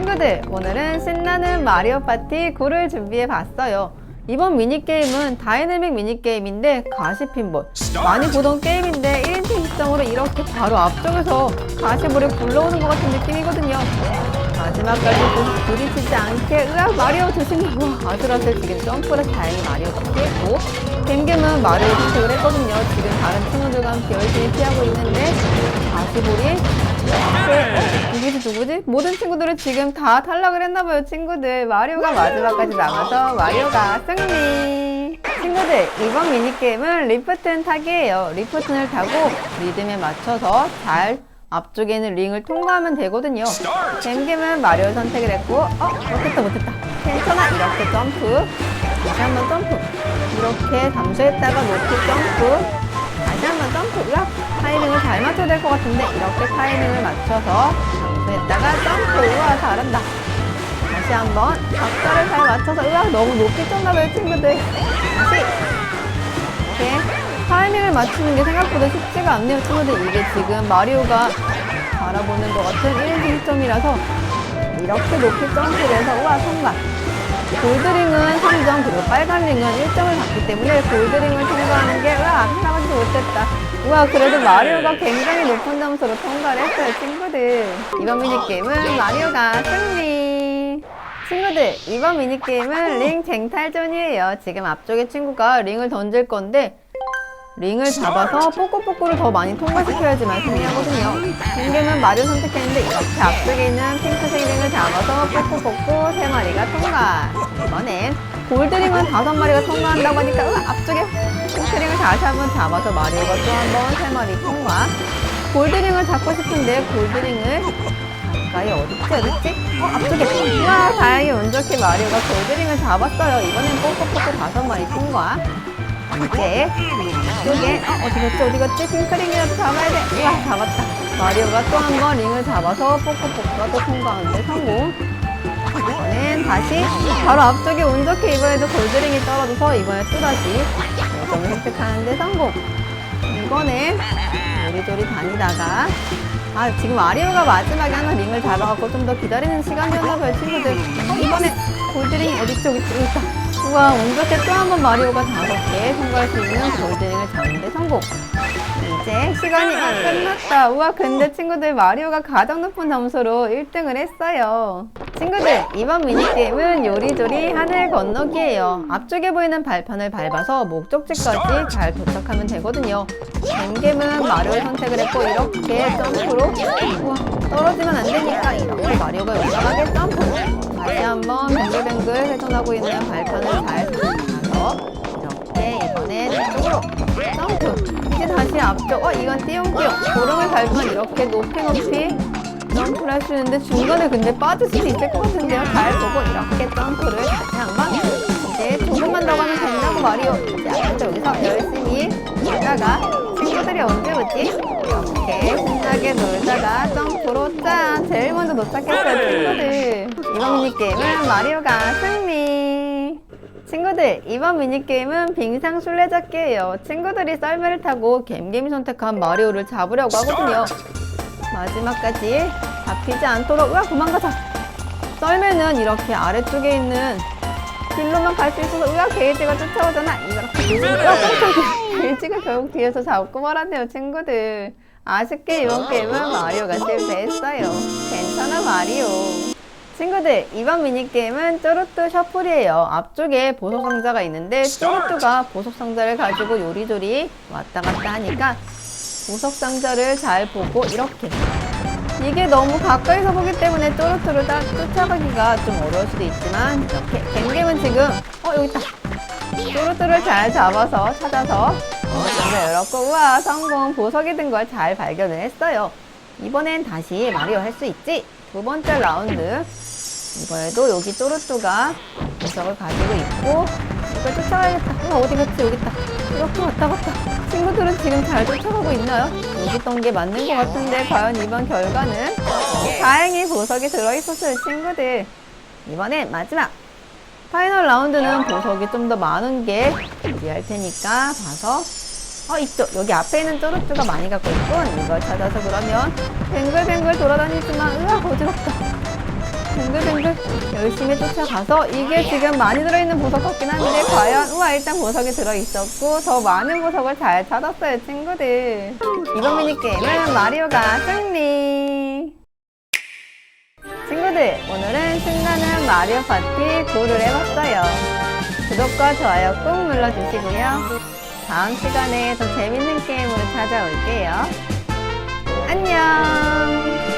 친구들, 오늘은 신나는 마리오 파티 9를 준비해 봤어요. 이번 미니게임은 다이내믹 미니게임인데 가시핀볼. 많이 보던 게임인데 1인칭 시점으로 이렇게 바로 앞쪽에서 가시볼이 굴러오는 것 같은 느낌이거든요. 마지막까지 부- 부딪히지 않게 으악 마리오 조심하고 아슬아슬 지금 점프를 다행히 마리오가 피했고 겜겜은 마리오 선택을 했거든요. 지금 다른 친구들과 함께 열심히 피하고 있는데 가시볼이 어? 누구지 누구지? 모든 친구들은 지금 다 탈락을 했나봐요 친구들. 마리오가 마지막까지 남아서 마리오가 승리. 친구들 이번 미니게임은 리프튼 타기예요. 리프튼을 타고 리듬에 맞춰서 잘 앞쪽에 있는 링을 통과하면 되거든요. 겜겜은 마리오 선택을 했고 어? 못했다 못했다. 괜찮아 이렇게 점프. 다시 한번 점프. 이렇게 잠수했다가 높이 점프 다시 한번 점프 으악 타이밍을 잘 맞춰야 될 것 같은데 이렇게 타이밍을 맞춰서 잠수했다가 점프 우와 잘한다. 다시 한번 박자를 잘 맞춰서 으악 너무 높이 쳤나봐요 친구들. 다시 이렇게 타이밍을 맞추는 게 생각보다 쉽지가 않네요 친구들. 이게 지금 마리오가 바라보는 것 같은 1인 시점이라서 이렇게 높이 점프를 해서 우와 성공 골드링은 3점 그리고 빨간 링은 1점을 받기 때문에 골드링을 통과하는 게 우와 아까워지 못했다. 우와 그래도 마리오가 굉장히 높은 점수로 통과를 했어요 친구들. 이번 미니게임은 마리오가 승리. 친구들 이번 미니게임은 링 쟁탈전이에요. 지금 앞쪽에 친구가 링을 던질 건데 링을 잡아서 뽀꼬뽀꼬를 더 많이 통과시켜야지만 승리하거든요. 빙계는 마리오 선택했는데 이렇게 앞쪽에 있는 핑크색 링을 잡아서 뽀꼬뽀꼬 세 마리가 통과. 이번엔 골드링은 다섯 마리가 통과한다고 하니까 으아, 앞쪽에 핑크링을 다시 한번 잡아서 마리오가 또 한 번 세 마리 통과. 골드링을 잡고 싶은데 골드링을 가까이 어딨지 어딨지? 어 앞쪽에 와 다행히 운 좋게 마리오가 골드링을 잡았어요. 이번엔 뽀꼬뽀꼬 다섯 마리 통과. 이제 이쪽에 어, 어디 갔지 어디 갔지 핑크링이라도 잡아야 돼 우와 잡았다 마리오가 또 한 번 링을 잡아서 뽀꼬뽀꼬가 또 통과하는데 성공 이번엔 다시 바로 앞쪽에 운 좋게 이번에도 골드링이 떨어져서 이번에 또다시 0점을 획득하는데 성공. 이번엔 요리조리 다니다가 아 지금 마리오가 마지막에 하나 링을 잡아갖고 좀 더 기다리는 시간이었나 봐요 친구들. 이번에 골드링 어딨지 여기 있다 우와 운 좋게 또한 번 마리오가 다섯 개 통과할 수 있는 골드링을 잡는데 성공. 이제 시간이 아, 끝났다. 우와 근데 친구들 마리오가 가장 높은 점수로 1등을 했어요 친구들 이번 미니게임은 요리조리 하늘 건너기예요. 앞쪽에 보이는 발판을 밟아서 목적지까지 잘 도착하면 되거든요. 뱀겜은 마리오를 선택을 했고 이렇게 점프로 우와 떨어지면 안 되니까 이렇게 마리오가 올라가게 점프. 다시 한번 뱅글뱅글 회전하고 있는 발판을 잘 가서 이렇게 이번엔 이쪽으로 점프. 이제 다시 앞쪽 어 이건 띄용띄용 고름을 밟으면 이렇게 높이 높이 점프를 있는데 중간에 근데 빠질 수도 있을 것 같은데요. 잘 보고 이렇게 점프를 다시 한 번 이제 조금만 더 가면 된다고 마리오 이제 앞에서 여기서 열심히 놀다가 친구들이 언제 오지? 이렇게 신나게 놀다가 점프로 짠! 제일 먼저 도착했어요 친구들. 이번 미니게임은 마리오가 승리. 친구들 이번 미니게임은 빙상 술래잡기예요. 친구들이 썰매를 타고 갬갬이 선택한 마리오를 잡으려고 하거든요 마지막까지 잡히지 않도록 으아 도망가자. 썰매는 이렇게 아래쪽에 있는 길로만 갈 수 있어서 으아 게이지가 쫓아오잖아. 이렇게 으아 깜짝이야 게이지가 결국 뒤에서 잡고 말았네요 친구들. 아쉽게 이번 게임은 마리오가 실패했어요. 괜찮아 마리오. 친구들 이번 미니게임은 쪼르뚜 셔플이에요. 앞쪽에 보석 상자가 있는데 쪼르뚜가 보석 상자를 가지고 요리조리 왔다 갔다 하니까 보석 상자를 잘 보고 이렇게. 이게 너무 가까이서 보기 때문에 쪼르뚜를 따, 쫓아가기가 좀 어려울 수도 있지만 이렇게 갱갱은 지금 어 여기 있다. 쪼르뚜를 잘 잡아서 찾아서 상자 열었고 우와 성공. 보석이 든 걸 잘 발견을 했어요. 이번엔 다시 마리오 할 수 있지? 두 번째 라운드. 이번에도 여기 쪼르뚜가 보석을 가지고 있고 이걸 쫓아가야겠다. 어, 어디 갔지? 여기 있다. 이렇게 왔다 갔다 친구들은 지금 잘 쫓아가고 있나요? 여기 있던 게 맞는 것 같은데 과연 이번 결과는? 다행히 보석이 들어있었어요 친구들. 이번엔 마지막. 파이널 라운드는 보석이 좀 더 많은 게 유리할 테니까 봐서. 어 이쪽 여기 앞에 있는 쪼르뚜가 많이 갖고 있군. 이걸 찾아서 그러면 뱅글뱅글 돌아다니지만. 으아 어지럽다 빙글빙글 열심히 쫓아가서 이게 지금 많이 들어있는 보석 같긴 한데 과연 우와 일단 보석이 들어있었고 더 많은 보석을 잘 찾았어요 친구들. 이번 미니게임은 마리오가 승리. 친구들 오늘은 신나는 마리오 파티 9를 해봤어요. 구독과 좋아요 꼭 눌러주시고요. 다음 시간에 더 재밌는 게임으로 찾아올게요. 안녕